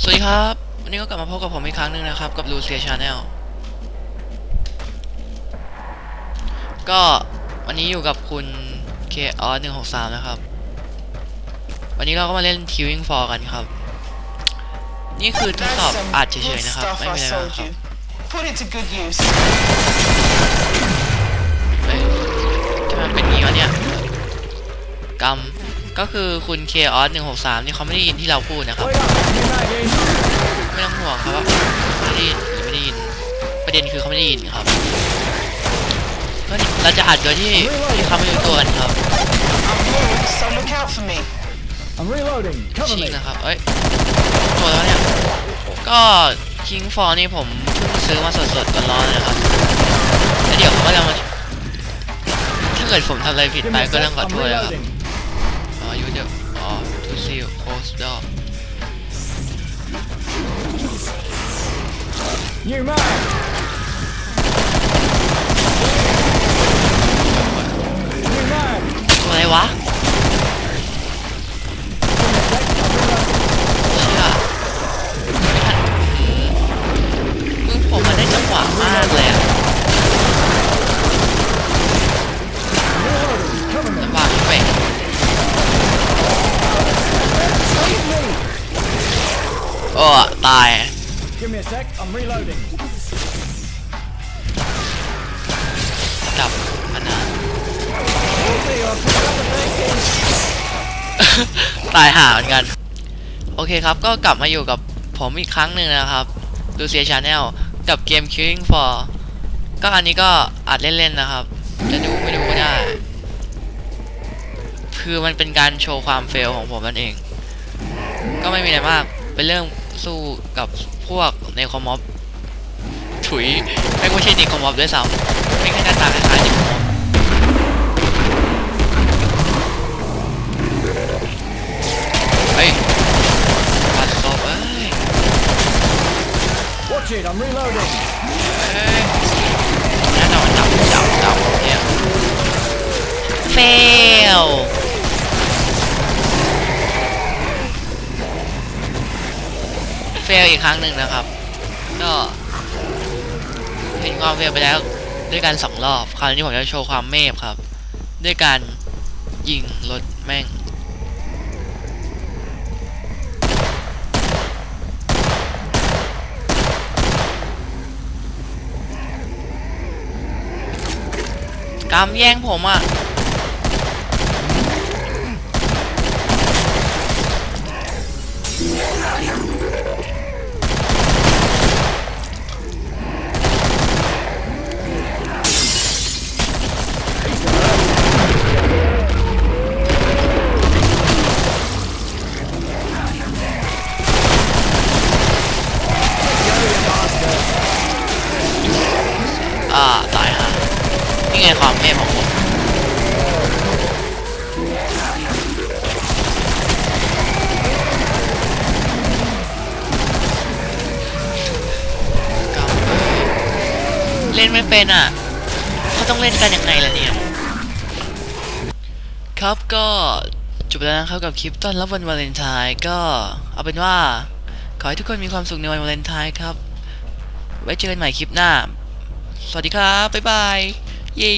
สวัสดีครับ วันนี้ก็กลับมาพบกับผมอีกครั้งหนึ่งนะครับ กับ Lucia Channel ก็วันนี้อยู่กับคุณ k o 1 6 3นะครับ วันนี้เราก็มาเล่น Killing Floor กันครับ นี่คือทดสอบ That's some อัดเฉ good ยๆนะครับ stuff ไม่ I มีอะไรมาก sold ครับ you. Put it to good use. เอ้ยทำไมมันเป็นอย่างนี้วะเนี่ยกรรม ก็คือคุณ k o 1 6 3นี่เขาไม่ได้ยินที่เราพูดนะครับ ไม่ต้องห่วงครับว่าไม่ได้ยินหรือไม่ได้ยิน ประเด็นคือเขาไม่ได้ยินครับก็เราจะอัดโดยที่ที่เขาไม่รู้ตัวกันครับ I'm moved, so look out for me. I'm reloading. Cover ชิง me. นะครับเอ้ยตัวแล้วเนี่ย ก็คิงฟอร์นี่ผมเพิ่งซื้อมาสดๆร้อนๆเลยนะครับแล้วเดี๋ยวผมก็จะมาถ้าเกิดผมทำอะไรผิด Give ไป me a ก็ sec. ต้องขอ I'm โทษนะครับ ทูซิลโค โอ้ตาย Give me a sec. I'm reloading. กับอันนั้น Okay, I'll put up the blanket. ตายห่าเหมือนกัน โอเคครับก็กลับมาอยู่กับผมอีกครั้งหนึ่งนะครับดูเซียชาแนลกับเกม Killing for ก็อันนี้ก็อัดเล่นๆนะครับ จะดูไม่ดูก็ได้ คือมันเป็นการโชว์ความเฟลของผมนั่นเอง ก็ไม่มีอะไรมากเป็นเรื่อง สู้กับพวกในคอมมอบถุยไม่ไม่ใช่ในคอมมอบด้วยซ้ำไม่แค่หน้าตาคล้ายๆในคอมมอบเฮ้ยปัดศพเอ้ย Watch it. I'm reloading. เอ้ยแน่นอนจับจับจับเนี่ยเเฟลอีกครั้งหนึ่งนะครับ ก็เห็นความเฟลไปแล้วด้วยกันสองรอบคราวนี้ผมจะโชว์ความเมฟครับ ด้วยการยิงรถแม่งกำแย่งผมอะ อ่าตายฮะนี่ไงความเมฟของผมกำเอ้ยเล่นไม่เป็นอะเขาต้องเล่นกันยังไงล่ะเนี่ย ครับก็จบแล้วนะครับกับคลิปต้อนรับวันวาเลนไทน์ก็เอาเป็นว่า ขอให้ทุกคนมีความสุขในวันวาเลนไทน์ครับ ไว้เจอกันใหม่คลิปหน้า สวัสดีครับ บ๊ายบาย เย้